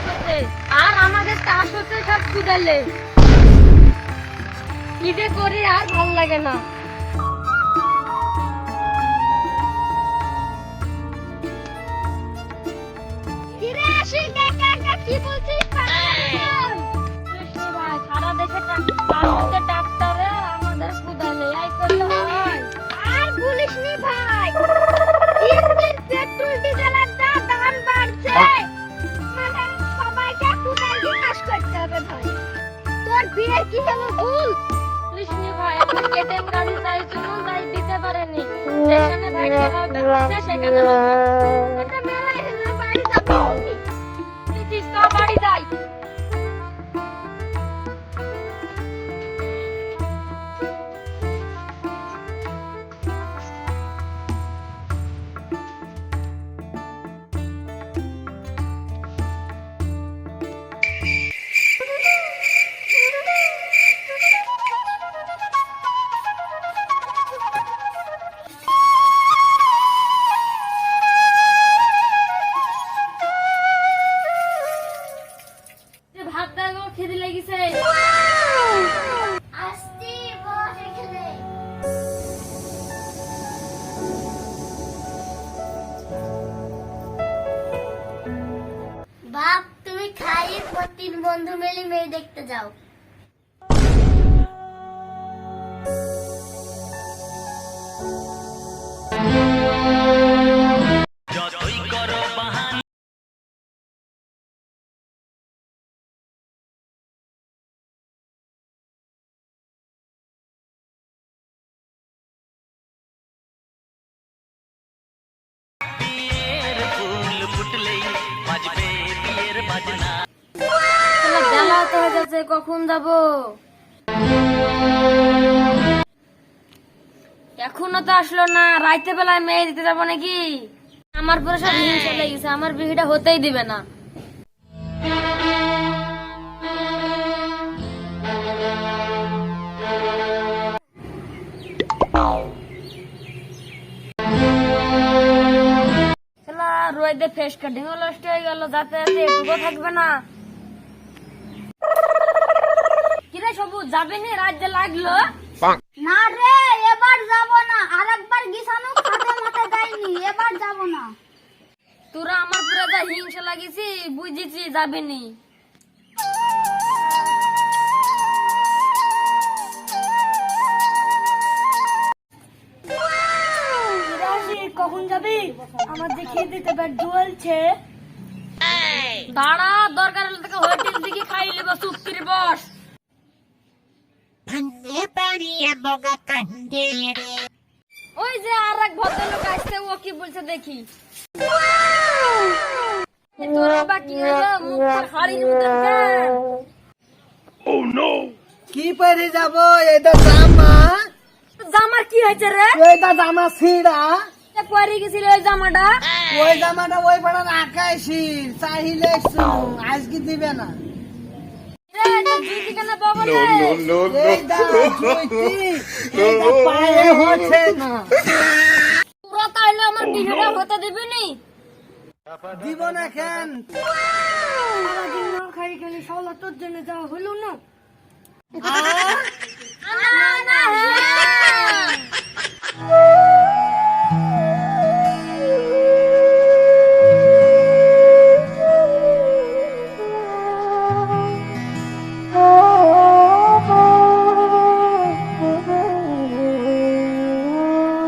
হচ্ছে আর আমাদের চাষ হচ্ছে সব কুদালে ঈদে করি আর ভালো লাগে না। কি বলছিস? সারা দেশে কি হলো? ভুল কৃষ্ণ ভাই একটা কেটেম গাড়ি চাইছিল তাই দিতে পারেনি স্টেশনে হবে সেখানে তিন বন্ধু মিলে মেয়ে দেখতে যাও। যাচ্ছে কখন যাব? এখনও তো আসলো না, রাইতে বেলায় মেয়ে দিতে যাব নাকি? আমার পুরো সব হিংসা আমার বিহিটা হতেই দিবে না। রোদে ফেস কাটিং নষ্ট হয়ে গেল যাতে এটুকু থাকবে না। সবুজ যাবে নি রাজ্যে লাগল। না রে এবার যাব না। আরেকবার গিসানো খাতে মাথা দেয়নি এবার যাব না। তোরা আমার পুরো যা হিংসা লাগিছি বুঝেছি যাবে নি। কখন যাবি? আমার যে খেয়ে দিতে পেট জ্বলছে দাঁড়া দরকার ওই যে আর এক ভদ্রলোক আসছে ও কি বলছে দেখি। তোর কি হলো? মুখটা? কি? পরে যাব? এটা জামা। জামার কি হয়েছে রে? এটা জামা ছিড়া। এ পরে গেছিল ওই জামাটা। ওই জামাটা ওই পাড়ার আকাশি চাহিলে শুন আজকে দিবে না রে এটা জুতি কেন বগলে এইটা জুইতি, এইটা পায়ে হচ্ছে না পুরো তাইলে আমার বিহেটা হতে দিবি নি দিব না কেন খাই খালি সলা তোর জন্য যাওয়া হলো না